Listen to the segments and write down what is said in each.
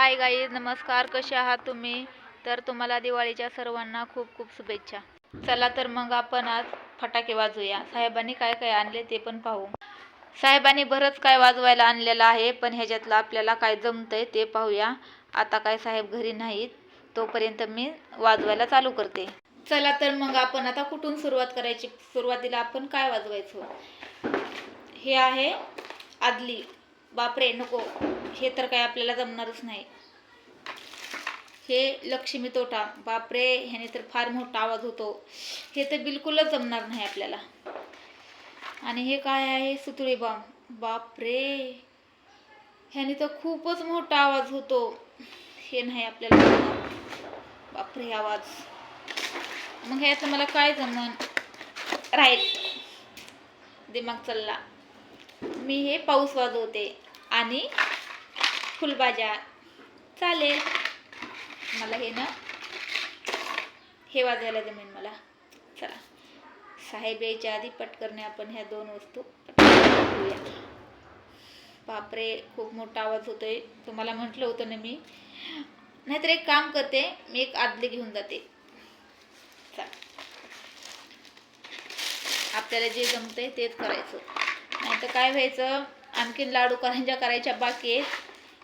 हाय गाई नमस्कार कसे आहात तुम्ही? तर तुम्हाला दिवाळीच्या सर्वांना खूप खूप शुभेच्छा. चला तर मग आपण आज फटाके वाजूया. साहेबांनी काय काय आणले ते पण पाहू. साहेबांनी बरंच काय वाजवायला आणलेलं आहे पण ह्याच्यातलं आपल्याला काय जमतंय ते पाहूया. आता काय साहेब घरी नाहीत तोपर्यंत मी वाजवायला चालू करते. चला तर मग आपण आता कुठून सुरुवात करायची? सुरुवातीला आपण काय वाजवायचो? हे आहे आदली. बापरे नको. हे तर काय आपल्याला जमणारच नाही. हे लक्ष्मी तोटा. बापरे ह्याने तर फार मोठा आवाज होतो. हे तर बिलकुलच जमणार नाही आपल्याला. आणि हे काय आहे? सुतुळी बॉम्ब. बापरे. ह्याने तर खूपच मोठा आवाज होतो. हे नाही आपल्याला बापरे आवाज. मग ह्याचं मला काय जमन? राईट. दिमाग चालला. मी हे पाऊस वाजवते आणि फुलभाज्या चालेल. मला हे ना हे वाजायला जमेन मला. चला. साहेब यायच्या आधी पटकरने आपण ह्या दोन वस्तू. घेऊया बापरे खूप मोठा आवाज होतोय. तुम्हाला म्हटलं होतं ना मी. नाहीतर एक काम करते मी एक आदली घेऊन जाते. चला. आपल्याला जे जमतंय तेच करायचं. तर काय व्हायचं? आणखीन लाडू करंजा करायच्या बाकी आहेत.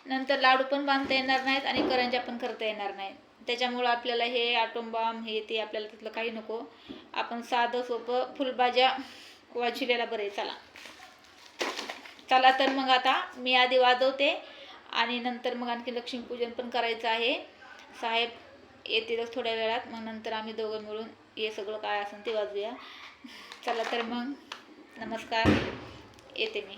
नंतर लाडू पण बांधता येणार नाहीत आणि करंजा पण करता येणार नाहीत. त्याच्यामुळं आपल्याला हे आटोंबाम हे ते आपल्याला तिथलं काही नको. आपण साधं सोपं फुलभाज्या वाचिलेला बरं आहे. चला. चला तर मग आता मी आधी वाजवते आणि नंतर मग आणखी लक्ष्मीपूजन पण करायचं आहे. साहेब येतीलच थोड्या वेळात. मग नंतर आम्ही दोघं मिळून हे सगळं काय असेल ते वाजूया चला तर मग. नमस्कार. येते मी.